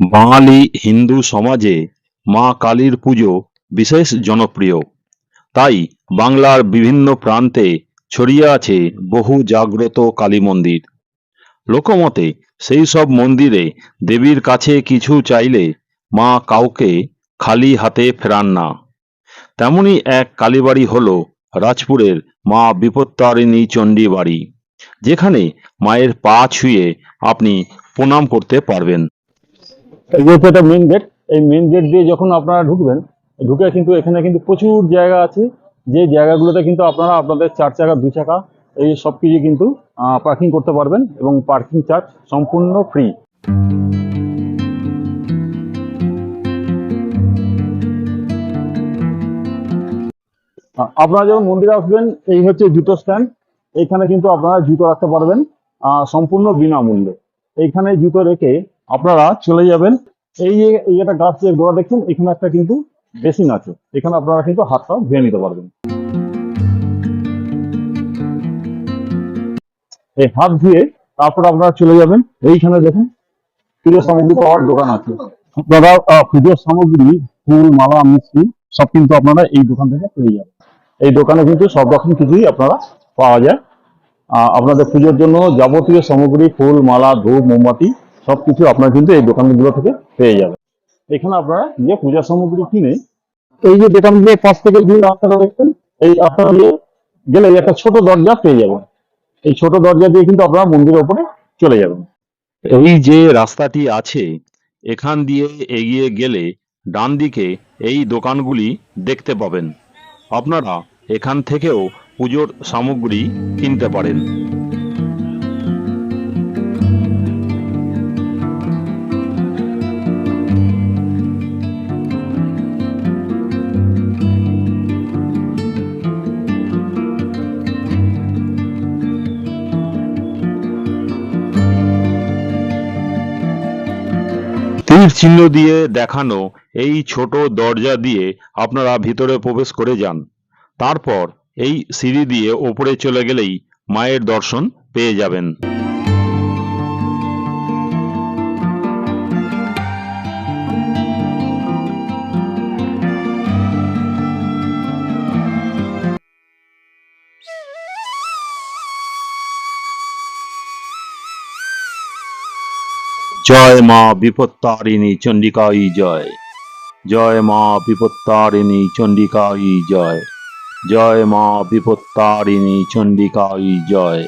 বাঙালি হিন্দু সমাজে মা কালীর পুজো বিশেষ জনপ্রিয়। তাই বাংলার বিভিন্ন প্রান্তে ছড়িয়ে আছে বহু জাগ্রত কালী মন্দির। লোকমতে সেই সব মন্দিরে দেবীর কাছে কিছু চাইলে মা কাউকে খালি হাতে ফেরান না। তেমনই এক কালীবাড়ি হল রাজপুরের মা বিপত্তারিণী চণ্ডী বাড়ি যেখানে মায়ের পা ছুঁয়ে আপনি প্রণাম করতে পারবেন। এই এটা মেন গেট এই মেন গেট দিয়ে যখন আপনারা ঢুকবেন, ঢুকে কিন্তু এখানে কিন্তু প্রচুর জায়গা আছে। যে জায়গাগুলোতে কিন্তু আপনারা আপনাদের চার চাকা দু চাকা, এই সব কিছু কিন্তু পার্কিং করতে পারবেন এবং পার্কিং চার্জ সম্পূর্ণ ফ্রি আপনারা যখন মন্দিরে আসবেন, এই হচ্ছে জুতো স্ট্যান্ড এইখানে কিন্তু আপনারা জুতো রাখতে পারবেন সম্পূর্ণ বিনামূল্যে। এইখানে জুতো রেখে আপনারা চলে যাবেন। এই যে গাছ যে গোড়া দেখছেন এখানে একটা কিন্তু বেসিন আছে। এখানে আপনারা কিন্তু হাতটা ধুয়ে নিতে পারবেন। এই হাত ধুয়ে তারপর আপনারা চলে যাবেন। এইখানে দেখেন পুজোর সামগ্রী পাওয়ার দোকান আছে। আপনারা পুজোর সামগ্রী ফুল মালা মিষ্টি সব কিন্তু আপনারা এই দোকান থেকে পেয়ে যাবেন। এই দোকানে কিন্তু সব রকম কিছুই আপনারা পাওয়া যায়। আহ, আপনাদের পুজোর জন্য যাবতীয় সামগ্রী ফুল মালা ধূপ মোমবাতি সবকিছু আপনারা কিন্তু এই দোকানগুলো থেকে পেয়ে যাবেন। এখানে আপনারা যে পূজা সামগ্রী কিনে এই যে দোকানগুলো পাশ থেকে যে রাস্তাটা দেখছেন, এই রাস্তাটা দিয়ে গেলে একটা ছোট দরজা পেয়ে যাবেন। এই ছোট দরজা দিয়ে কিন্তু আপনারা মন্দিরের উপরে চলে যাবেন। এই যে রাস্তাটি আছে, এখান দিয়ে এগিয়ে গেলে ডান দিকে এই দোকানগুলি দেখতে পাবেন। আপনারা এখান থেকেও পুজোর সামগ্রী কিনতে পারেন। তীর চিহ্ন দিয়ে দেখানো এই ছোট দরজা দিয়ে আপনারা ভিতরে প্রবেশ করে যান। তারপর এই সিঁড়ি দিয়ে ওপরে চলে গেলেই মায়ের দর্শন পেয়ে যাবেন। জয় মা বিপত্তারিণী চণ্ডিকাই জয়। জয় মা বিপত্তারিণী চণ্ডিকাই জয়। জয় মা বিপত্তারিণী চণ্ডিকাই জয়।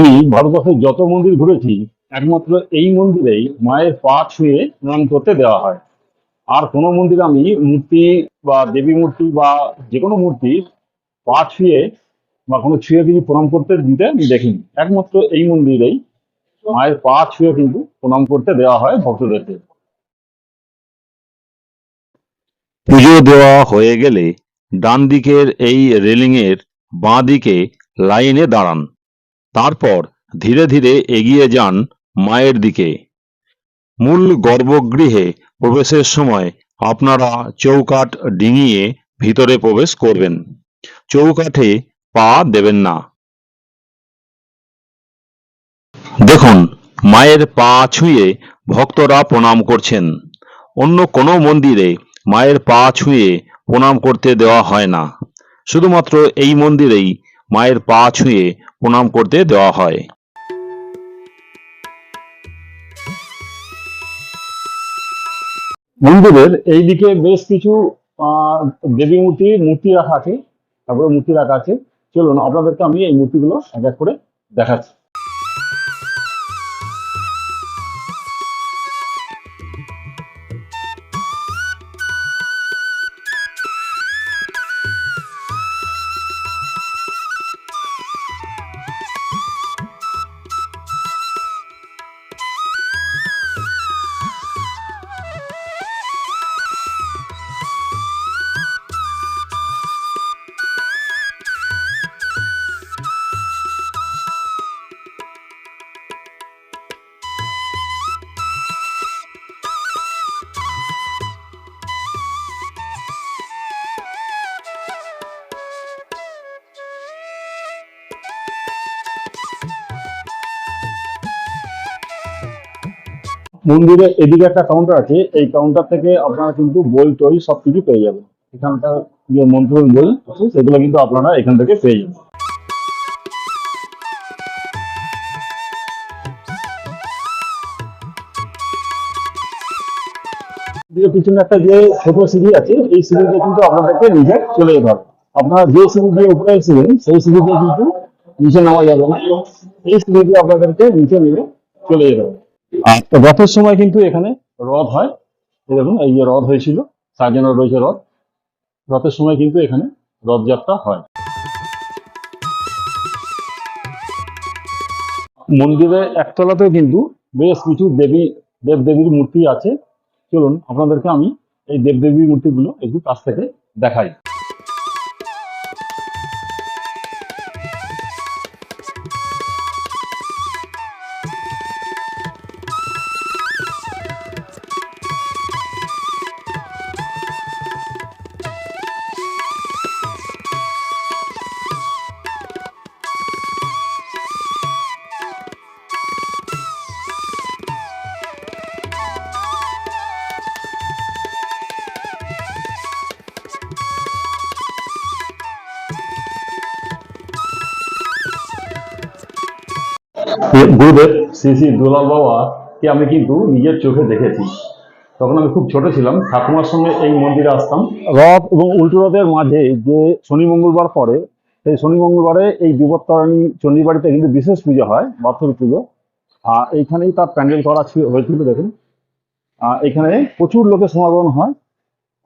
আমি ভারতবর্ষের যত মন্দির ঘুরেছি, একমাত্র এই মন্দিরেই মায়ের পা ছুঁয়ে প্রণাম করতে দেওয়া হয়। আর কোনো মন্দির আমি মূর্তি বা দেবী মূর্তি বা যে কোনো মূর্তি পা ছুঁয়ে বা কোনো ছুঁয়ে কিছু প্রণাম করতে দিতে দেখিনি। একমাত্র এই মন্দিরেই মায়ের পা ছুঁয়ে কিন্তু প্রণাম করতে দেওয়া হয় ভক্তদেরকে। পুজো দেওয়া হয়ে গেলে ডান দিকের এই রেলিংয়ের বাঁ দিকে লাইনে দাঁড়ান। তারপর ধীরে ধীরে এগিয়ে যান মায়ের দিকে। মূল গর্ভগৃহে প্রবেশের সময় আপনারা চৌকাঠ ডিঙিয়ে ভিতরে প্রবেশ করবেন। চৌকাঠে পা দেবেন না। দেখুন, মায়ের পা ছুঁয়ে ভক্তরা প্রণাম করছেন। অন্য কোনো মন্দিরে মায়ের পা ছুঁয়ে প্রণাম করতে দেওয়া হয় না। শুধুমাত্র এই মন্দিরেই মায়ের পা ছুঁয়ে প্রণাম করতে দেওয়া হয়। মন্দিরের এই দিকে বেশ কিছু দেবী মূর্তি মূর্তি রাখা আছে। তারপরে মূর্তি রাখা আছে। চলুন, আপনাদেরকে আমি এই মূর্তিগুলো সাজা করে দেখাচ্ছি। মন্দিরে এদিকে একটা কাউন্টার আছে, এই কাউন্টার থেকে আপনারা কিন্তু বই, টই সব কিছু পেয়ে যাবেন। এখানকার যে মন্ত্রের বই সেগুলো কিন্তু আপনারা এখান থেকে পেয়ে যাবেন। পিছনে একটা যে ছোট সিঁড়ি আছে, এই সিঁড়িতে কিন্তু আপনাদেরকে নিচে চলে যেতে হবে। আপনারা যে সিঁড়ি দিয়ে উপরে এসেছিলেন, সেই সিঁড়ি কিন্তু নিচে নামা যাবে না। এই সিঁড়ি দিয়ে আপনাদেরকে নিচে নেমে চলে যেতে হবে। আর রথের সময় কিন্তু এখানে রথ হয়। দেখুন, এই যে রথ হয়েছিল সাজানো রয়েছে রথ। রথের সময় কিন্তু এখানে রথযাত্রা হয়। মন্দিরের একতলাতেও কিন্তু বেশ কিছু দেবী দেব দেবীর মূর্তি আছে। চলুন, আপনাদেরকে আমি এই দেবদেবীর মূর্তিগুলো একটু কাছ থেকে দেখাই। গুরুদেব, শ্রী শ্রী দুলাল বাবাকে আমি কিন্তু নিজের চোখে দেখেছি। তখন আমি খুব ছোট ছিলাম, ঠাকুমার সঙ্গে এই মন্দিরে আসতাম। রথ এবং উল্টো রথের মাঝে যে শনি মঙ্গলবার পরে সেই শনি মঙ্গলবারে এই বিপত্তারিণী চণ্ডীবাড়িতে কিন্তু বিশেষ পুজো হয় বাৎসরিক পুজো। আর এইখানেই তার প্যান্ডেল করা ছিল, হয়েছিল দেখুন। আর এখানে প্রচুর লোকের সমাগম হয়,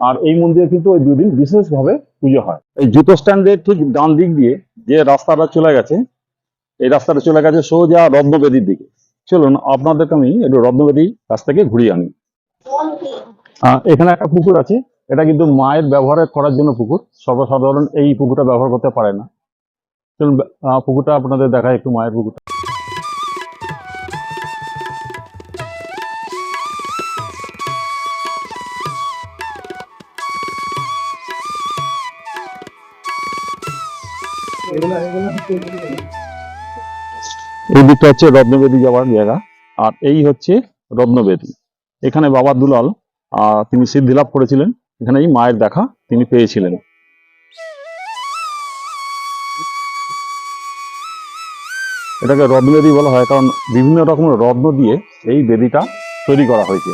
আর এই মন্দিরে কিন্তু ওই দুদিন বিশেষভাবে পুজো হয়। এই জুতো স্ট্যান্ডের ঠিক ডান দিক দিয়ে যে রাস্তাটা চলে গেছে এই রাস্তাটা চলে গেছে সোজা রত্নবেদির দিকে। চলুন, আপনাদেরকে আমি একটু রত্নবেদির কাছ থেকে ঘুরিয়ে আনি। এখানে একটা পুকুর আছে। এটা কিন্তু মায়ের ব্যবহার করার জন্য পুকুর। সর্বসাধারণ এই পুকুরটা ব্যবহার করতে পারে না। চলুন পুকুরটা আপনাদের দেখায় একটু মায়ের পুকুরটা। এই দিকটা হচ্ছে রত্নবেদী যাওয়ার জায়গা, আর এই হচ্ছে রত্নবেদী। এখানে বাবা দুলাল তিনি সিদ্ধি লাভ করেছিলেন। এই মায়ের দেখা তিনি পেয়েছিলেন। এটাকে রত্নবেদী বলা হয়, কারণ বিভিন্ন রকমের রত্ন দিয়ে এই বেদিটা তৈরি করা হয়েছে।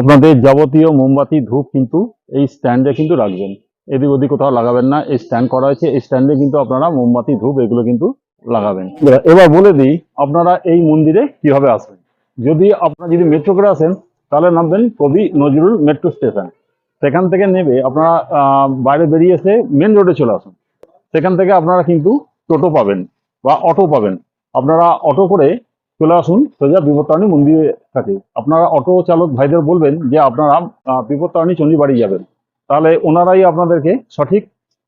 আপনাদের যাবতীয় মোমবাতি, ধূপ কিন্তু এই স্ট্যান্ডে কিন্তু রাখবেন। এদিক ওদিক কোথাও লাগাবেন না, এই স্ট্যান্ড করা হয়েছে, এই স্ট্যান্ডে কিন্তু আপনারা মোমবাতি, ধূপ এগুলো কিন্তু লাগাবেন। এবার বলে দিই, আপনারা এই মন্দিরে কীভাবে আসবেন? যদি আপনারা যদি মেট্রো করে আসেন, তাহলে নামবেন কবি নজরুল মেট্রো স্টেশন সেখান থেকে নেবে, আপনারা বাইরে বেরিয়ে এসে মেন রোডে চলে আসুন। সেখান থেকে আপনারা কিন্তু টোটো পাবেন বা অটো পাবেন। আপনারা অটো করে চলে আসুন, সোজা বিপত্তারিণী মন্দিরের কাছে। আপনারা অটো চালক ভাইদের বলবেন যে আপনারা বিপত্তারিণী চণ্ডী বাড়ি যাবেন। তাহলে ওনারাই আপনাদেরকে সঠিক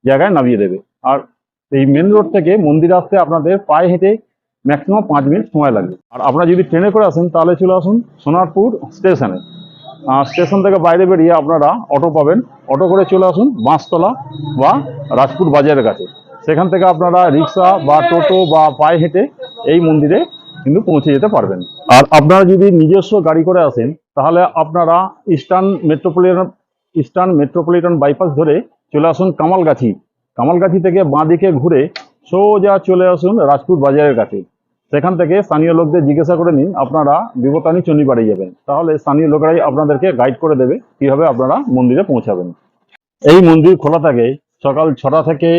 জায়গায় নামিয়ে দেবে। আর এই মেন রোড থেকে মন্দির আসতে আপনাদের পায়ে হেঁটে ম্যাক্সিমাম পাঁচ মিনিট সময় লাগবে। আর আপনারা যদি ট্রেনে করে আসেন, তাহলে চলে আসুন সোনারপুর স্টেশনে। স্টেশন থেকে বাইরে বেরিয়ে আপনারা অটো পাবেন। অটো করে চলে আসুন বাঁশতলা বা রাজপুর বাজারের কাছে। সেখান থেকে আপনারা রিক্সা বা টোটো বা পায়ে হেঁটে এই মন্দিরে কিন্তু পৌঁছে যেতে পারবেন। আর আপনারা যদি নিজস্ব গাড়ি করে আসেন, তাহলে আপনারা eastern metropolitan eastern metropolitan bypass ধরে চলে আসুন কামালগাছি। কামালগাছি থেকে বাঁ দিকে ঘুরে সোজা চলে আসুন রাজপুর বাজারের কাছে। সেখান থেকে স্থানীয় লোকদের জিজ্ঞাসা করে নিন, আপনারা বিপতানি চণ্ডীপাড়ে যাবেন। তাহলে স্থানীয় লোকেরাই আপনাদেরকে গাইড করে দেবে কীভাবে আপনারা মন্দিরে পৌঁছাবেন। এই মন্দির খোলা থাকে সকাল ছটা থেকে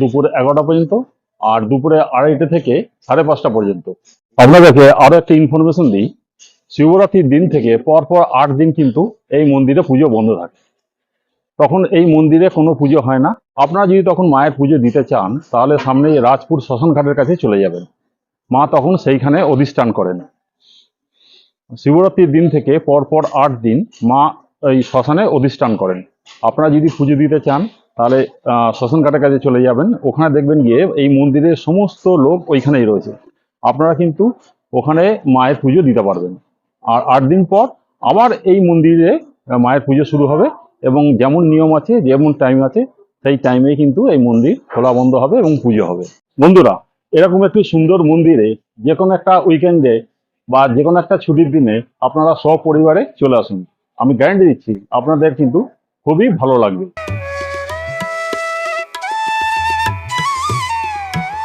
দুপুর এগারোটা পর্যন্ত। আর দুপুরে আড়াইটে থেকে সাড়ে পাঁচটা পর্যন্ত। আপনাদেরকে আরও একটা ইনফরমেশন দিই। শিবরাত্রির দিন থেকে পরপর আট দিন কিন্তু এই মন্দিরে পুজো বন্ধ থাকে। তখন এই মন্দিরে কোনো পুজো হয় না। আপনারা যদি তখন মায়ের পুজো দিতে চান, তাহলে সামনে রাজপুর শ্মশান ঘাটের কাছে চলে যাবেন। মা তখন সেইখানে অধিষ্ঠান করেন। শিবরাত্রির দিন থেকে পরপর আট দিন মা এই শ্মশানে অধিষ্ঠান করেন। আপনারা যদি পুজো দিতে চান তাহলে আহ, শ্মশান ঘাটের কাছে চলে যাবেন। ওখানে দেখবেন গিয়ে এই মন্দিরের সমস্ত লোক ওইখানেই রয়েছে। আপনারা কিন্তু ওখানে মায়ের পুজো দিতে পারবেন। আর আট দিন পর আবার এই মন্দিরে মায়ের পুজো শুরু হবে এবং যেমন নিয়ম আছে যেমন টাইম আছে সেই টাইমে কিন্তু এই মন্দির খোলা বন্ধ হবে এবং পুজো হবে। বন্ধুরা এরকম একটি সুন্দর মন্দিরে যে কোনো একটা উইকেন্ডে বা যে কোনো একটা ছুটির দিনে আপনারা সপরিবারে চলে আসুন। আমি গ্যারান্টি দিচ্ছি আপনাদের কিন্তু খুবই ভালো লাগবে।